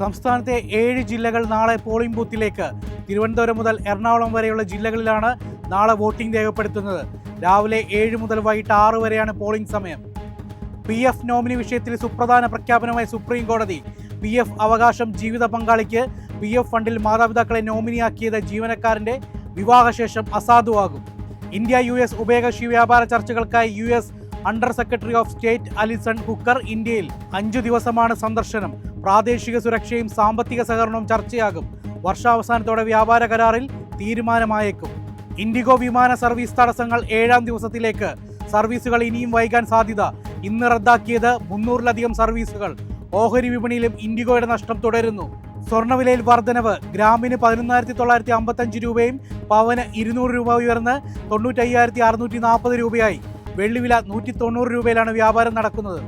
സംസ്ഥാനത്തെ ഏഴ് ജില്ലകൾ നാളെ പോളിംഗ് ബൂത്തിലേക്ക് തിരുവനന്തപുരം മുതൽ എറണാകുളം വരെയുള്ള ജില്ലകളിലാണ് നാളെ വോട്ടിംഗ് രേഖപ്പെടുത്തുന്നത്. രാവിലെ ഏഴ് മുതൽ വൈകിട്ട് ആറ് വരെയാണ് പോളിംഗ് സമയം. പി എഫ് നോമിനി വിഷയത്തിൽ സുപ്രധാന പ്രഖ്യാപനമായി സുപ്രീം കോടതി. പി എഫ് അവകാശം ജീവിത പങ്കാളിക്ക് പി എഫ് ഫണ്ടിൽ മാതാപിതാക്കളെ നോമിനിയാക്കിയത് ജീവനക്കാരന്റെ വിവാഹശേഷം അസാധുവാകും. ഇന്ത്യ യു എസ് ഉഭയകക്ഷി വ്യാപാര ചർച്ചകൾക്കായി U S under secretary of state Alison Hooker ഇന്ത്യയിൽ അഞ്ചു ദിവസമാണ് സന്ദർശനം. പ്രാദേശിക സുരക്ഷയും സാമ്പത്തിക സഹകരണവും ചർച്ചയാകും. വർഷാവസാനത്തോടെ വ്യാപാര കരാറിൽ തീരുമാനമായേക്കും. ഇൻഡിഗോ വിമാന സർവീസ് തടസ്സങ്ങൾ ഏഴാം ദിവസത്തിലേക്ക്. സർവീസുകൾ ഇനിയും വൈകാൻ സാധ്യത. ഇന്ന് റദ്ദാക്കിയത് മുന്നൂറിലധികം സർവീസുകൾ. ഓഹരി വിപണിയിലും ഇൻഡിഗോയുടെ നഷ്ടം തുടരുന്നു. സ്വർണവിലയിൽ വർധനവ്. ഗ്രാമിന് പതിനൊന്നായിരത്തി തൊള്ളായിരത്തി അമ്പത്തഞ്ച് രൂപയും പവന് ഇരുന്നൂറ് രൂപ ഉയർന്ന് തൊണ്ണൂറ്റയ്യായിരത്തി അറുന്നൂറ്റി നാൽപ്പത് രൂപയായി. വെള്ളിവില നൂറ്റി തൊണ്ണൂറ് രൂപയിലാണ് വ്യാപാരം നടക്കുന്നത്.